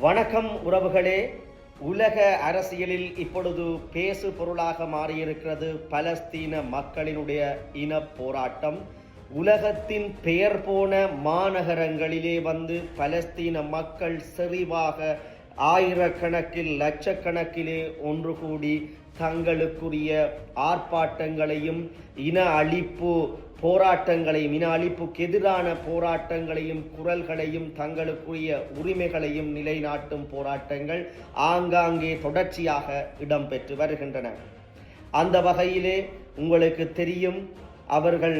வணக்கம் உறவுகளே. உலக அரசியலில் இப்பொழுது பேசு பொருளாக மாறியிருக்கிறது பலஸ்தீன மக்களினுடைய இன போராட்டம். உலகத்தின் பெயர் போன மாநகரங்களிலே வந்து பலஸ்தீன மக்கள் செறிவாக ஆயிரக்கணக்கில் லட்சக்கணக்கிலே ஒன்று கூடி தங்களுக்குரிய ஆர்ப்பாட்டங்களையும் இன அழிப்பு போராட்டங்களையும் இன அழிப்புக்கு எதிரான போராட்டங்களையும் குரல்களையும் தங்களுக்குரிய உரிமைகளையும் நிலைநாட்டும் போராட்டங்கள் ஆங்காங்கே தொடர்ச்சியாக இடம்பெற்று வருகின்றன. அந்த வகையிலே உங்களுக்கு தெரியும் அவர்கள்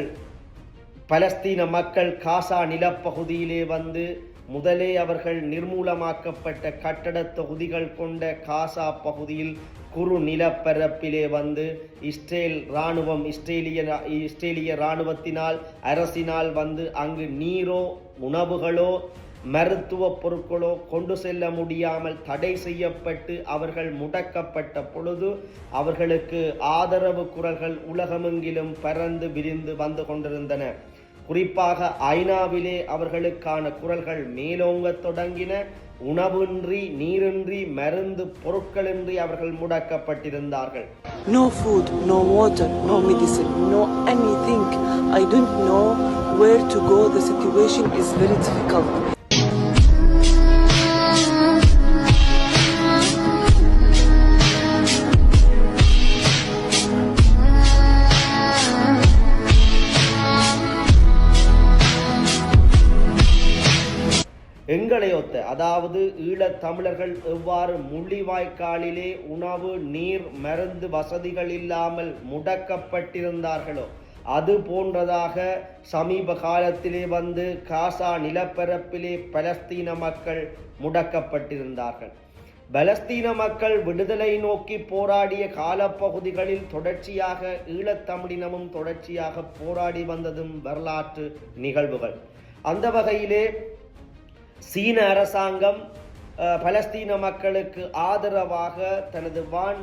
பலஸ்தீன மக்கள் காசா நிலப்பகுதியிலே வந்து முதலே அவர்கள் நிர்மூலமாக்கப்பட்ட கட்டடத் தொகுதிகள் கொண்ட காசா பகுதியில் குறு நிலப்பரப்பிலே வந்து இஸ்ரேல் இராணுவம் இஸ்ரேலிய இஸ்ரேலிய இராணுவத்தினால் அரசினால் வந்து அங்கு நீரோ உணவுகளோ மருத்துவ பொருட்களோ கொண்டு செல்ல முடியாமல் தடை செய்யப்பட்டு அவர்கள் முடக்கப்பட்ட பொழுது அவர்களுக்கு ஆதரவு குரல்கள் உலகமெங்கிலும் பறந்து விரிந்து வந்து கொண்டிருந்தன. குறிப்பாக ஐநாவிலே அவர்களுக்கான குரல்கள் மேலோங்கத் தொடங்கின உணவின்றி நீரின்றி மருந்து பொருட்களின்றி அவர்கள் முடக்கப்பட்டிருந்தார்கள் No food, no water, no medicine, no anything. I don't know where to go. The situation is very difficult. அதாவது ஈழத் தமிழர்கள் எவ்வாறு முள்ளிவாய்க்காலிலே உணவு நீர் மருந்து வசதிகள் இல்லாமல் முடக்கப்பட்டிருந்தார்களோ அது போன்றதாக சமீப காலத்திலே வந்து காசா நிலப்பரப்பிலே பலஸ்தீன மக்கள் முடக்கப்பட்டிருந்தார்கள். பலஸ்தீன மக்கள் விடுதலை நோக்கி போராடிய காலப்பகுதிகளில் தொடர்ச்சியாக ஈழத்தமிழினமும் தொடர்ச்சியாக போராடி வந்ததும் வரலாற்று நிகழ்வுகள். அந்த வகையிலே சீன அரசாங்கம் பலஸ்தீன மக்களுக்கு ஆதரவாக தனது வான்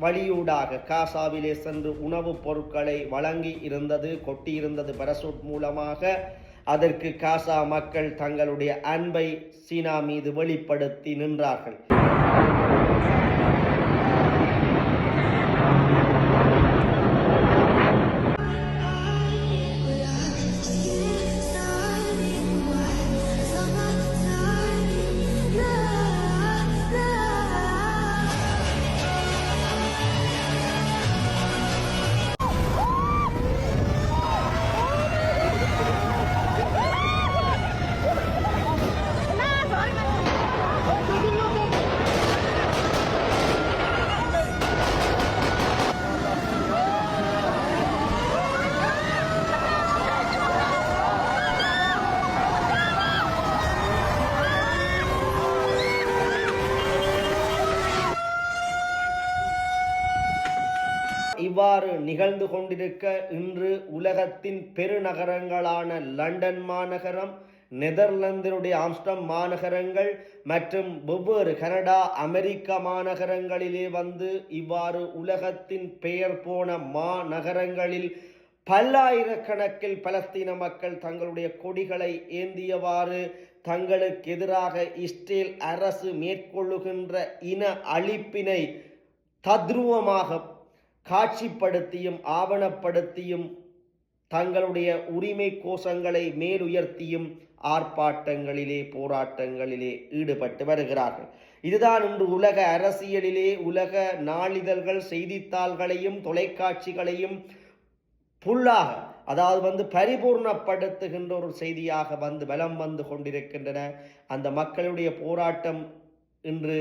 வழியூடாக காசாவிலே சென்று உணவுப் பொருட்களை வழங்கி இருந்தது கொட்டியிருந்தது பரசூட் மூலமாக. அதற்கு காசா மக்கள் தங்களுடைய அன்பை சீனா மீது வெளிப்படுத்தி நின்றார்கள். இவ்வாறு நிகழ்ந்து கொண்டிருக்க இன்று உலகத்தின் பெருநகரங்களான லண்டன் மாநகரம் நெதர்லாந்தினுடைய ஆம்ஸ்டம் மாநகரங்கள் மற்றும் வெவ்வேறு கனடா அமெரிக்க மாநகரங்களிலே வந்து இவ்வாறு உலகத்தின் பெயர் போன மாநகரங்களில் பல்லாயிரக்கணக்கில் பலஸ்தீன மக்கள் தங்களுடைய கொடிகளை ஏந்தியவாறு தங்களுக்கு எதிராக இஸ்ரேல் அரசு மேற்கொள்ளுகின்ற இன அழிப்பினை தத்ரூவமாக காட்சிப்படுத்தியும் ஆவணப்படுத்தியும் தங்களுடைய உரிமை கோஷங்களை மேலுயர்த்தியும் ஆர்ப்பாட்டங்களிலே போராட்டங்களிலே ஈடுபட்டு வருகிறார்கள். இதுதான் இன்று உலக அரசியலிலே உலக நாளிதழ்கள் செய்தித்தாள்களையும் தொலைக்காட்சிகளையும் புல்லாக அதாவது வந்து பரிபூர்ணப்படுத்துகின்ற ஒரு செய்தியாக வந்து பலம் வந்து கொண்டிருக்கின்றன. அந்த மக்களுடைய போராட்டம் இன்று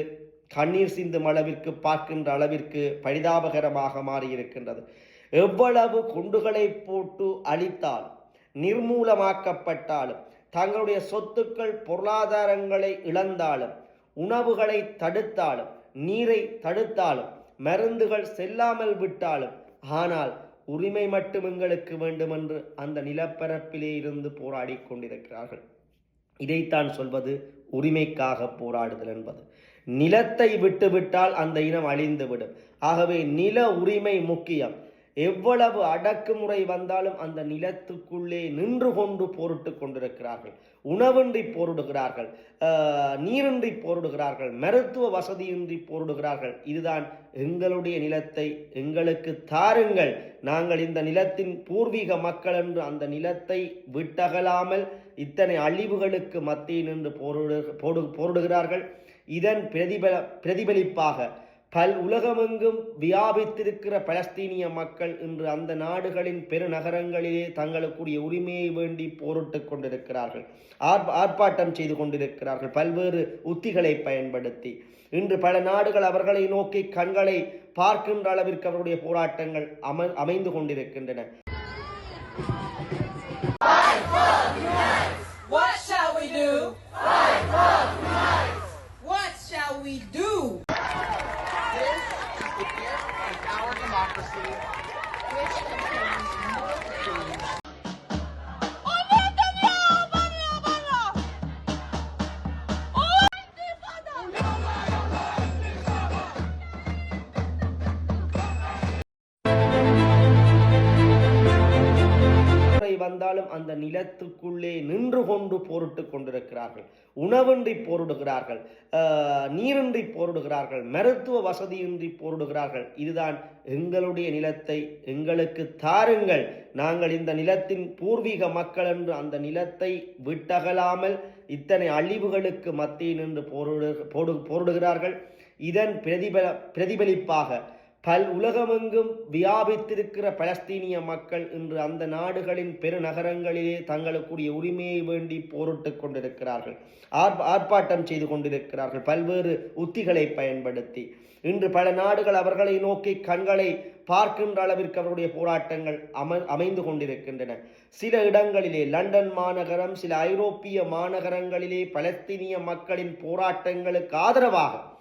கண்ணீர் சிந்தும் அளவிற்கு பார்க்கின்ற அளவிற்கு பரிதாபகரமாக மாறியிருக்கின்றது. எவ்வளவு குண்டுகளை போட்டு அழித்தால் நிர்மூலமாக்கப்பட்டாலும் தங்களுடைய சொத்துக்கள் பொருளாதாரங்களை இழந்தாலும் உணவுகளை தடுத்தாலும் நீரை தடுத்தாலும் மருந்துகள் செல்லாமல் விட்டாலும் ஆனால் உரிமை மட்டும் எங்களுக்கு வேண்டும் என்று அந்த நிலப்பரப்பிலே இருந்து போராடி கொண்டிருக்கிறார்கள். இதைத்தான் சொல்வது உரிமைக்காக போராடுதல் என்பது. நிலத்தை விட்டுவிட்டால் அந்த இனம் அழிந்துவிடும். ஆகவே நில உரிமை முக்கியம். எவ்வளவு அடக்குமுறை வந்தாலும் அந்த நிலத்துக்குள்ளே நின்று கொண்டு போரிட்டு கொண்டிருக்கிறார்கள். உணவின்றி போரிடுகிறார்கள். நீரின்றி போரிடுகிறார்கள். மருத்துவ வசதியின்றி போரிடுகிறார்கள். இதுதான் எங்களுடைய நிலத்தை எங்களுக்கு தாருங்கள். நாங்கள் இந்த நிலத்தின் பூர்வீக மக்கள் என்று அந்த நிலத்தை விட்டகலாமல் இத்தனை அழிவுகளுக்கு மத்தியில் நின்று போரிடு போடு போரிடுகிறார்கள். இதன் பிரதிபல பிரதிபலிப்பாக பல் உலகமெங்கும் வியாபித்திருக்கிற பலஸ்தீனிய மக்கள் இன்று அந்த நாடுகளின் பெருநகரங்களிலே தங்களுக்குரிய உரிமையை வேண்டி போரிட்டு கொண்டிருக்கிறார்கள். ஆர்ப்பாட்டம் செய்து கொண்டிருக்கிறார்கள். பல்வேறு உத்திகளை பயன்படுத்தி. இன்று பல நாடுகள் அவர்களை நோக்கி கண்களை பார்க்கின்ற அளவிற்கு அவருடைய போராட்டங்கள் அம அமைந்து கொண்டிருக்கின்றன. அந்த நிலத்துக்குள்ளே நின்று கொண்டு போரிட்டு கொண்டிருக்கிறார்கள். உணவின்றி போரிடுகிறார்கள். நீரின்றி போரிடுகிறார்கள். மருத்துவ வசதியின்றி போரிடுகிறார்கள். இதுதான் எங்களுடைய நிலத்தை எங்களுக்கு தாருங்கள். நாங்கள் இந்த நிலத்தின் பூர்வீக மக்கள் என்று அந்த நிலத்தை விட்டகலாமல் இத்தனை அழிவுகளுக்கு மத்தியில் நின்று போரிடு போடு போரிடுகிறார்கள். இதன் பிரதிபல பிரதிபலிப்பாக பல் உலகமெங்கும் வியாபித்திருக்கிற பலஸ்தீனிய மக்கள் இன்று அந்த நாடுகளின் பெருநகரங்களிலே தங்களுக்குரிய உரிமையை வேண்டி போரிட்டுக் கொண்டிருக்கிறார்கள். ஆர்ப்பாட்டம் செய்து கொண்டிருக்கிறார்கள். பல்வேறு உத்திகளை பயன்படுத்தி. இன்று பல நாடுகள் அவர்களை நோக்கி கண்களை பார்க்கின்ற அளவிற்கு அவருடைய போராட்டங்கள் அம அமைந்து கொண்டிருக்கின்றன. சில இடங்களிலே லண்டன் மாநகரம் சில ஐரோப்பிய மாநகரங்களிலே பலஸ்தீனிய மக்களின் போராட்டங்களுக்கு ஆதரவாக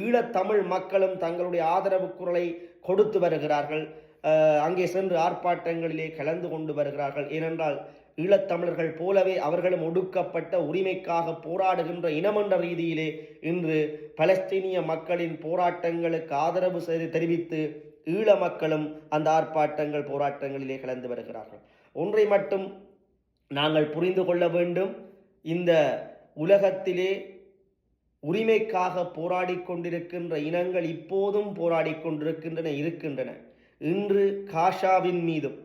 ஈழத்தமிழ் மக்களும் தங்களுடைய ஆதரவு குரலை கொடுத்து வருகிறார்கள். அங்கே சென்று ஆர்ப்பாட்டங்களிலே கலந்து கொண்டு வருகிறார்கள். ஏனென்றால் ஈழத்தமிழர்கள் போலவே அவர்களும் ஒடுக்கப்பட்ட உரிமைக்காக போராடுகின்ற இனமன்ற ரீதியிலே இன்று பலஸ்தீனிய மக்களின் போராட்டங்களுக்கு ஆதரவு செய்து தெரிவித்து ஈழ மக்களும் அந்த ஆர்ப்பாட்டங்கள் போராட்டங்களிலே கலந்து வருகிறார்கள். ஒன்றை மட்டும் நாங்கள் புரிந்து கொள்ள வேண்டும். இந்த உலகத்திலே உரிமைக்காக போராடி கொண்டிருக்கின்ற இனங்கள் இப்போதும் போராடி கொண்டிருக்கின்றன இருக்கின்றன. இன்று காஷாவின் மீதும்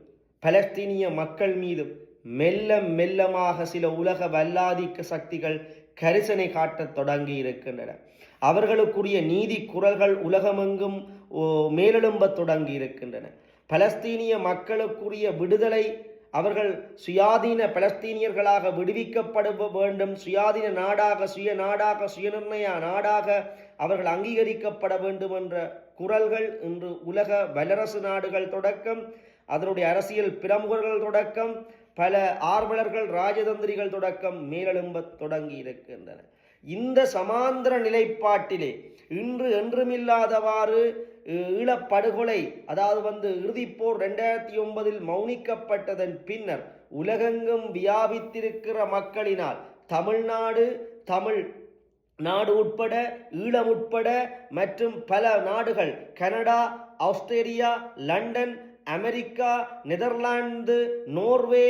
பலஸ்தீனிய மக்கள் மீதும் மெல்ல மெல்லமாக சில உலக வல்லாதிக்க சக்திகள் கரிசனை காட்டத் தொடங்கி இருக்கின்றன. அவர்களுக்குரிய நீதி குரல்கள் உலகமெங்கும் ஓ, மேலெழும்பத் தொடங்கி இருக்கின்றன. பலஸ்தீனிய மக்களுக்குரிய விடுதலை அவர்கள் சுயாதீன பலஸ்தீனியர்களாக விடுவிக்கப்பட வேண்டும். சுயாதீன நாடாக சுய நாடாக சுயநிர்ணய நாடாக அவர்கள் அங்கீகரிக்கப்பட வேண்டும் என்ற குரல்கள் இன்று உலக வல்லரசு நாடுகள் தொடக்கம் அதனுடைய அரசியல் பிரமுகர்கள் தொடக்கம் பல ஆர்வலர்கள் ராஜதந்திரிகள் தொடக்கம் மேலெழும்பத் தொடங்கி இருக்கின்றன. இந்த சமாந்திர நிலைப்பாட்டிலே இன்று என்றுமில்லாதவாறு ஈழப்படுகொலை அதாவது வந்து இறுதிப்போர் ரெண்டாயிரத்தி ஒன்பதில் மௌனிக்கப்பட்டதன் பின்னர் உலகெங்கும் வியாபித்திருக்கிற மக்களினால் தமிழ்நாடு தமிழ் நாடு உட்பட ஈழம் உட்பட மற்றும் பல நாடுகள் Canada Australia London America Netherlands Norway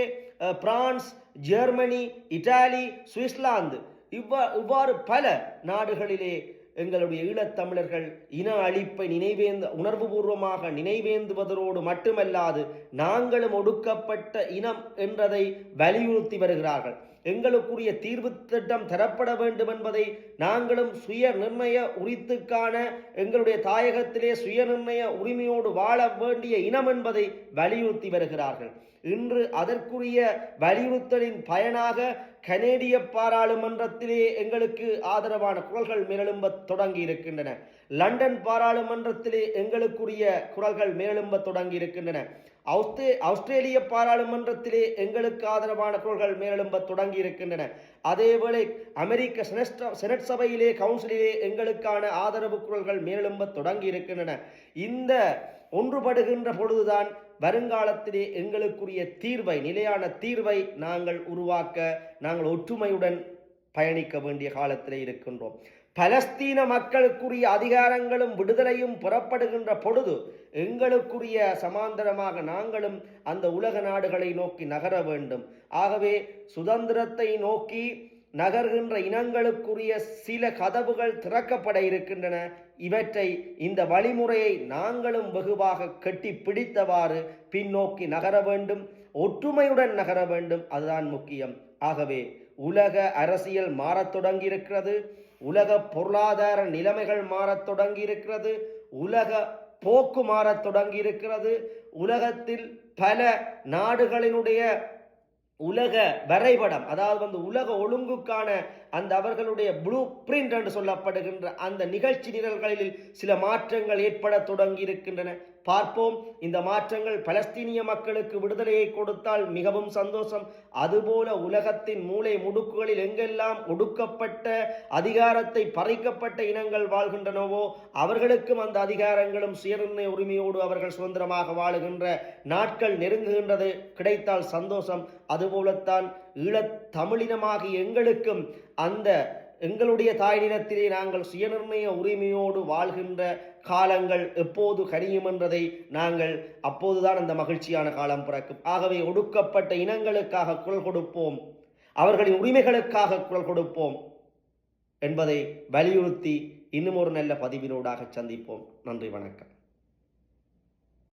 France Germany Italy Switzerland. இவ்வா இவ்வாறு பல நாடுகளிலே எங்களுடைய ஈழத்தமிழர்கள் இன அழிப்பை நினைவேந்த உணர்வுபூர்வமாக நினைவேந்துவதோடு மட்டுமல்லாது நாங்களும் ஒடுக்கப்பட்ட இனம் என்றதை வலியுறுத்தி வருகிறார்கள். எங்களுக்குரிய தீர்வு திட்டம் தரப்பட வேண்டும் என்பதை நாங்களும் சுய நிர்ணய உரித்துக்கான எங்களுடைய தாயகத்திலே சுய நிர்ணய உரிமையோடு வாழ வேண்டிய இனம் என்பதை வலியுறுத்தி வருகிறார்கள். இன்று அதற்குரிய வலியுறுத்தலின் பயனாக கனேடிய பாராளுமன்றத்திலே எங்களுக்கு ஆதரவான குரல்கள் மேலெழும்ப தொடங்கி இருக்கின்றன. லண்டன் பாராளுமன்றத்திலே எங்களுக்குரிய குரல்கள் மேலெழும்ப தொடங்கி இருக்கின்றன. ஆஸ்திரே ஆஸ்திரேலிய பாராளுமன்றத்திலே எங்களுக்கு ஆதரவான குரல்கள் மேலெழும்ப தொடங்கி இருக்கின்றன. அதேவேளை அமெரிக்க செனட் சபையிலே கவுன்சிலிலே எங்களுக்கான ஆதரவு குரல்கள் மேலெழும்ப தொடங்கி இருக்கின்றன. இந்த ஒன்றுபடுகின்ற பொழுதுதான் வருங்காலத்திலே எங்களுக்குரிய தீர்வை நிலையான தீர்வை நாங்கள் உருவாக்க நாங்கள் ஒற்றுமையுடன் பயணிக்க வேண்டிய காலத்திலே இருக்கின்றோம். பலஸ்தீன மக்களுக்குரிய அதிகாரங்களும் விடுதலையும் புறப்படுகின்ற பொழுது எங்களுக்குரிய சமாந்தரமாக நாங்களும் அந்த உலக நாடுகளை நோக்கி நகர வேண்டும். ஆகவே சுதந்திரத்தை நோக்கி நகர்கின்ற இனங்களுக்குரிய சில கதவுகள் திறக்கப்பட இருக்கின்றன. இவற்றை இந்த வழிமுறையை நாங்களும் வெகுவாக கட்டி பிடித்தவாறு பின்னோக்கி நகர வேண்டும். ஒற்றுமையுடன் நகர வேண்டும். அதுதான் முக்கியம். ஆகவே உலக அரசியல் மாறத் தொடங்கியிருக்கிறது. உலக பொருளாதார நிலைமைகள் மாறத் தொடங்கியிருக்கிறது. உலக போக்கு மாறத் தொடங்கியிருக்கிறது. உலகத்தில் பல நாடுகளினுடைய உலக வரைபடம் அதாவது வந்து உலக ஒழுங்குக்கான அந்த அவர்களுடைய ப்ளூ பிரிண்ட் என்று சொல்லப்படுகின்ற அந்த நிகழ்ச்சி நிரல்களில் சில மாற்றங்கள் ஏற்பட தொடங்கி இருக்கின்றன பார்ப்போம். இந்த மாற்றங்கள் பலஸ்தீனிய மக்களுக்கு விடுதலையை கொடுத்தால் மிகவும் சந்தோஷம். அதுபோல உலகத்தின் மூளை முடுக்குகளில் எங்கெல்லாம் ஒடுக்கப்பட்ட அதிகாரத்தை பறிக்கப்பட்ட இனங்கள் வாழ்கின்றனவோ அவர்களுக்கும் அந்த அதிகாரங்களும் சுயநிர்ணய உரிமையோடு அவர்கள் சுதந்திரமாக வாழுகின்ற நாட்கள் நெருங்குகின்றது. கிடைத்தால் சந்தோஷம். அதுபோலத்தான் ஈழத் தமிழினமாக எங்களுக்கும் அந்த எங்களுடைய தாய் நிலத்திலே நாங்கள் சுயநிர்ணய உரிமையோடு வாழ்கின்ற காலங்கள் எப்போது கரியும் என்றதை நாங்கள் அப்போதுதான் அந்த மகிழ்ச்சியான காலம் பிறக்கும். ஆகவே ஒடுக்கப்பட்ட இனங்களுக்காக குரல் கொடுப்போம். அவர்களின் உரிமைகளுக்காக குரல் கொடுப்போம். என்பதை வலியுறுத்தி இன்னும் ஒரு நல்ல பதிவினூடாக சந்திப்போம். நன்றி வணக்கம்.